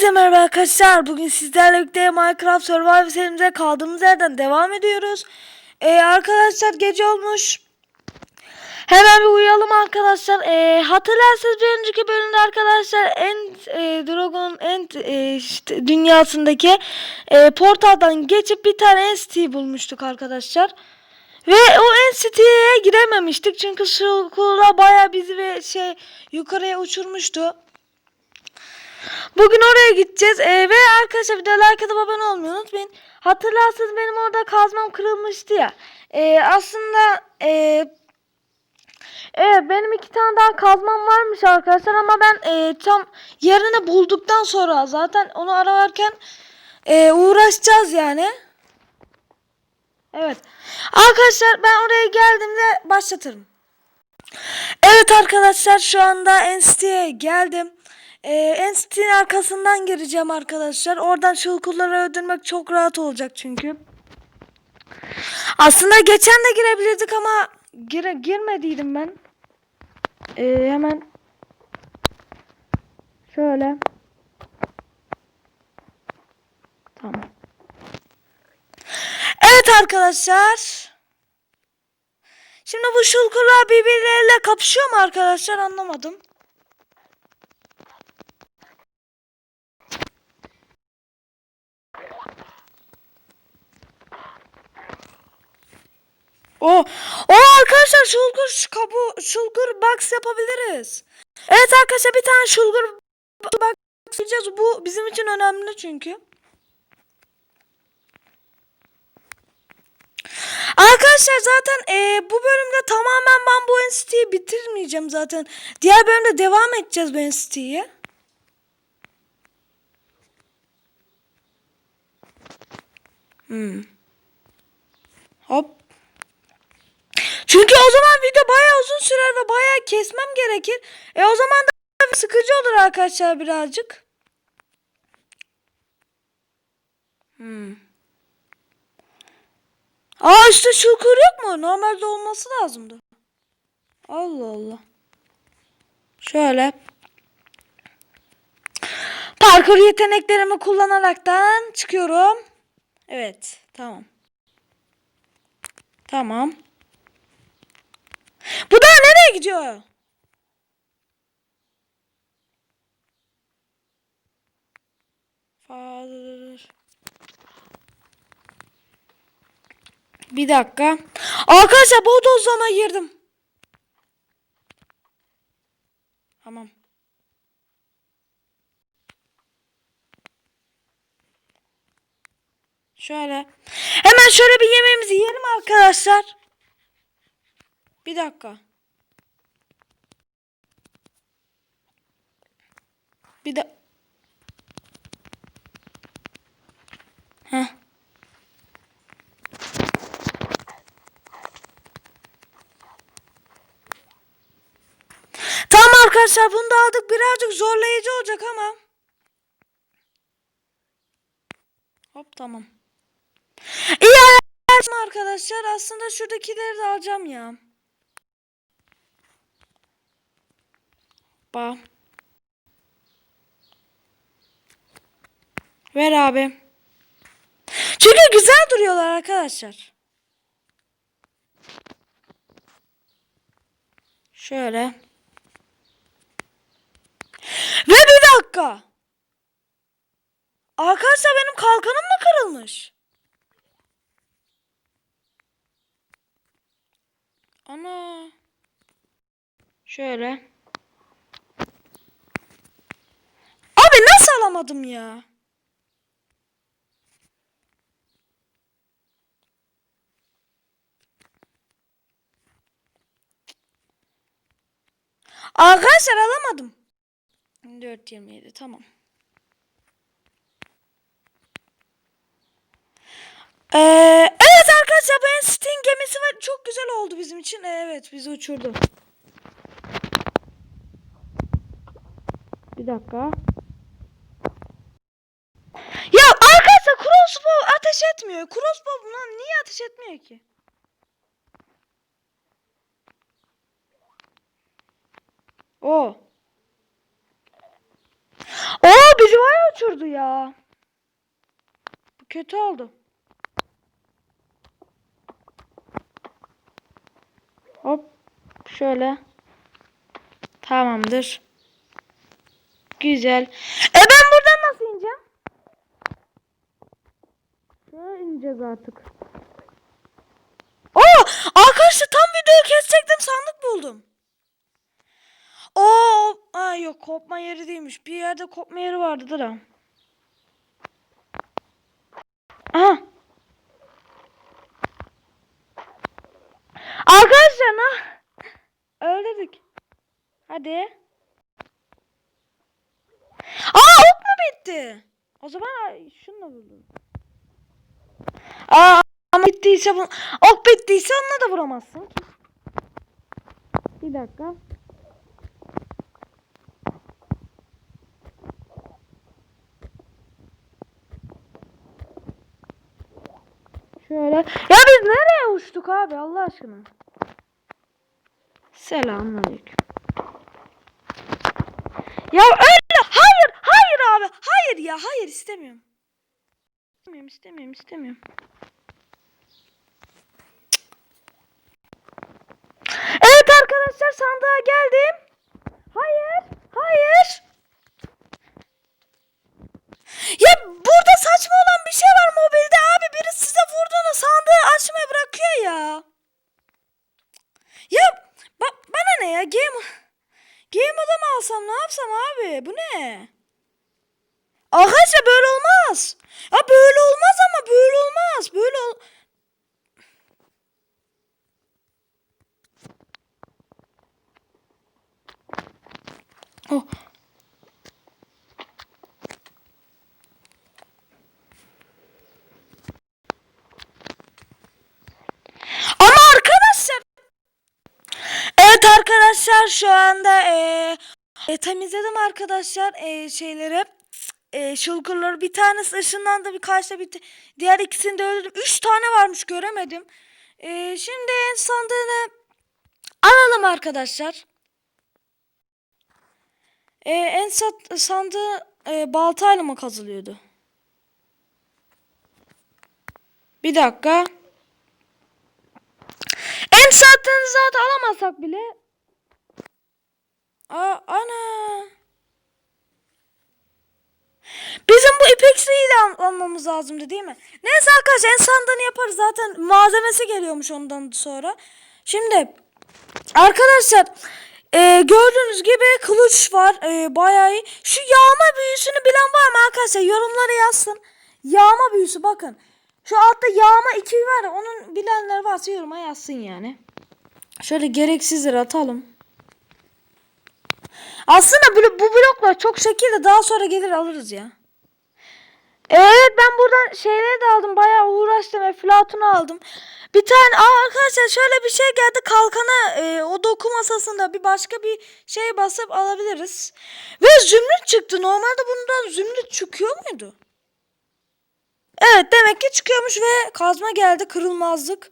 Hepinize merhaba arkadaşlar. Bugün sizlerle birlikte Minecraft Survival serimize kaldığımız yerden devam ediyoruz. Ee, arkadaşlar gece olmuş. Hemen bir uyuyalım arkadaşlar. Ee, hatırlarsanız bir önceki bölümde arkadaşlar End e, Dragon End e, işte dünyasındaki e, portaldan geçip bir tane End bulmuştuk arkadaşlar. Ve o End girememiştik çünkü su kula baya bizi ve şey yukarıya uçurmuştu. Bugün oraya gideceğiz. Ee, ve arkadaşlar videoya like atıp abone olmayı unutmayın. Hatırlarsanız benim orada kazmam kırılmıştı ya. Ee, aslında e, evet benim iki tane daha kazmam varmış arkadaşlar ama ben e, tam yerini bulduktan sonra zaten onu ararken e, uğraşacağız yani. Evet. Arkadaşlar ben oraya geldiğimde başlatırım. Evet arkadaşlar şu anda NCT'ye geldim. Ee, NCT'nin arkasından gireceğim arkadaşlar. Oradan şulkulları öldürmek çok rahat olacak çünkü. Aslında geçen de girebilirdik ama gire, girmediydim ben. Ee, hemen şöyle. Tamam. Evet arkadaşlar. Şimdi bu şulkurlar birbirleriyle kapışıyor mu arkadaşlar anlamadım. O, o arkadaşlar şulgur kabu şulgur box yapabiliriz. Evet arkadaşlar bir tane şulgur box yapacağız. Bu bizim için önemli çünkü. Arkadaşlar zaten e, bu bölümde tamamen ben bu NCT'yi bitirmeyeceğim zaten. Diğer bölümde devam edeceğiz bu NCT'ye. Hmm. Hop. Çünkü o zaman video bayağı uzun sürer ve bayağı kesmem gerekir. E o zaman da sıkıcı olur arkadaşlar birazcık. Hmm. Aa işte şukur yok mu? Normalde olması lazımdı. Allah Allah. Şöyle. Parkur yeteneklerimi kullanaraktan çıkıyorum. Evet. Tamam. Tamam. Nereye gidiyor? Father. Bir dakika. Arkadaşlar bu dozlama girdim. Tamam. Şöyle. Hemen şöyle bir yemeğimizi yiyelim arkadaşlar. Bir dakika. Bir de Heh. Tamam arkadaşlar bunu da aldık. Birazcık zorlayıcı olacak ama. Hop tamam. İyi arkadaşlar. Aslında şuradakileri de alacağım ya. Ba. Ver abi. Çünkü güzel duruyorlar arkadaşlar. Şöyle. Ve bir dakika. Arkadaşlar benim kalkanım mı kırılmış? Ana. Şöyle. Abi nasıl alamadım ya? Arkadaşlar alamadım. 4.27 tamam. Ee, evet arkadaşlar ben Sting gemisi var. Çok güzel oldu bizim için. Evet bizi uçurdu. Bir dakika. Ya arkadaşlar crossbow ateş etmiyor. Crossbow lan niye ateş etmiyor ki? O. Oo bizi bayağı uçurdu. ya. Bu kötü oldu. Hop şöyle. Tamamdır. Güzel. E ben buradan nasıl ineceğim? Şöyle ineceğiz artık. Oo, arkadaşlar tam videoyu kesecektim sandık buldum. Oo, ay yok kopma yeri değilmiş. Bir yerde kopma yeri vardı ha. Aha. Arkadaşlar ha. Öldürdük. Hadi. Aa ok mu bitti? O zaman ay, şununla buldum. Aa ama bittiyse bu ok bittiyse onunla da vuramazsın. Bir dakika. Ya biz nereye uçtuk abi Allah aşkına? Selamünaleyküm. Ya öyle. Hayır, hayır abi. Hayır ya, hayır istemiyorum. İstemiyorum, istemiyorum, istemiyorum. Evet arkadaşlar sandığa geldim. Hayır, hayır. Ya burada saçma olan bir şey var mobilde abi. Biri size vurduğunu açmaya bırakıyor ya. Ya ba- bana ne ya? Game Game moda mı alsam ne yapsam abi? Bu ne? Arkadaşlar böyle olmaz. Ya böyle olmaz ama böyle olmaz. Böyle ol... Oh. Ama arkadaşlar Evet arkadaşlar şu anda e, e, temizledim arkadaşlar e, şeyleri. E, şulkurları bir tanesi ışınlandı birkaç da bitti diğer ikisini de öldürdüm. Üç tane varmış göremedim. E, şimdi en sandığını alalım arkadaşlar. E, en sat, sandığı e, baltayla mı kazılıyordu? Bir dakika. En sattığını zaten alamasak bile. Aa, ana. Bizim bu ipeksiyi de al- almamız lazımdı değil mi? Neyse arkadaşlar en sandığını yaparız zaten malzemesi geliyormuş ondan sonra. Şimdi arkadaşlar e, gördüğünüz gibi kılıç var e, bayağı iyi. Şu yağma büyüsünü bilen var mı arkadaşlar yorumlara yazsın. Yağma büyüsü bakın. Şu altta yağma 2 var onun bilenler varsa yoruma yazsın yani. Şöyle gereksizleri atalım. Aslında bu, bu bloklar çok şekilde daha sonra gelir alırız ya. Evet ben buradan şeyleri de aldım. Bayağı uğraştım. Eflatunu aldım. Bir tane aa, arkadaşlar şöyle bir şey geldi. Kalkana e, o doku masasında bir başka bir şey basıp alabiliriz. Ve zümrüt çıktı. Normalde bundan zümrüt çıkıyor muydu? Evet demek ki çıkıyormuş ve kazma geldi kırılmazlık.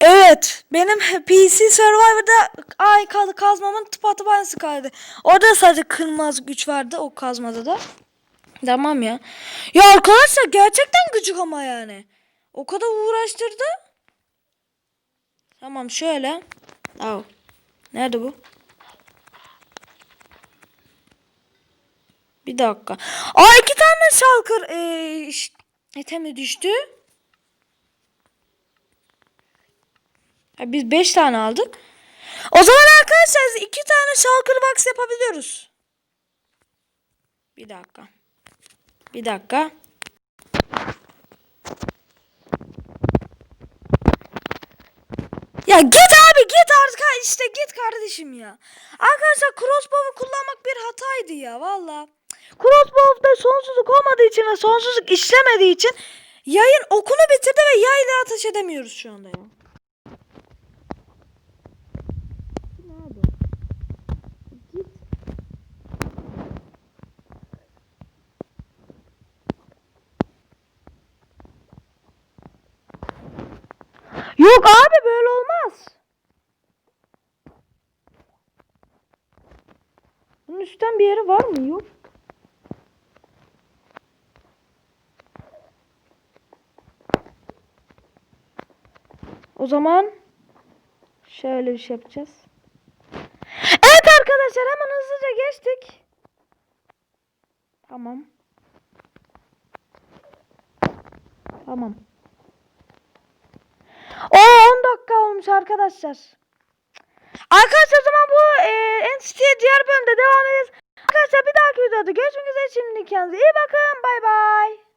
Evet benim PC Survivor'da ay kaldı kazmamın tıpatıp aynısı kaldı. Orada sadece kırılmaz güç vardı o kazmada da. Tamam ya. Ya arkadaşlar gerçekten gıcık ama yani. O kadar uğraştırdı. Tamam şöyle. Al. Nerede bu? Bir dakika. Aa iki tane şalkır ee, ş- etemi düştü. Biz beş tane aldık. O zaman arkadaşlar iki tane şalkır box yapabiliyoruz. Bir dakika. Bir dakika. Ya git abi git artık işte git kardeşim ya. Arkadaşlar crossbow'u kullanmak bir hataydı ya valla. Crossbow'da sonsuzluk olmadığı için ve sonsuzluk işlemediği için yayın okunu bitirdi ve yayla ateş edemiyoruz şu anda ya. Yok abi böyle olmaz. Bunun üstten bir yeri var mı? Yok. O zaman şöyle bir şey yapacağız. Evet arkadaşlar hemen hızlıca geçtik. Tamam. Tamam. O 10 dakika olmuş arkadaşlar. Arkadaşlar o zaman bu e, NCT'ye diğer bölümde devam edeceğiz. Arkadaşlar bir dahaki videoda görüşmek üzere. Şimdi kendinize iyi bakın. Bay bay.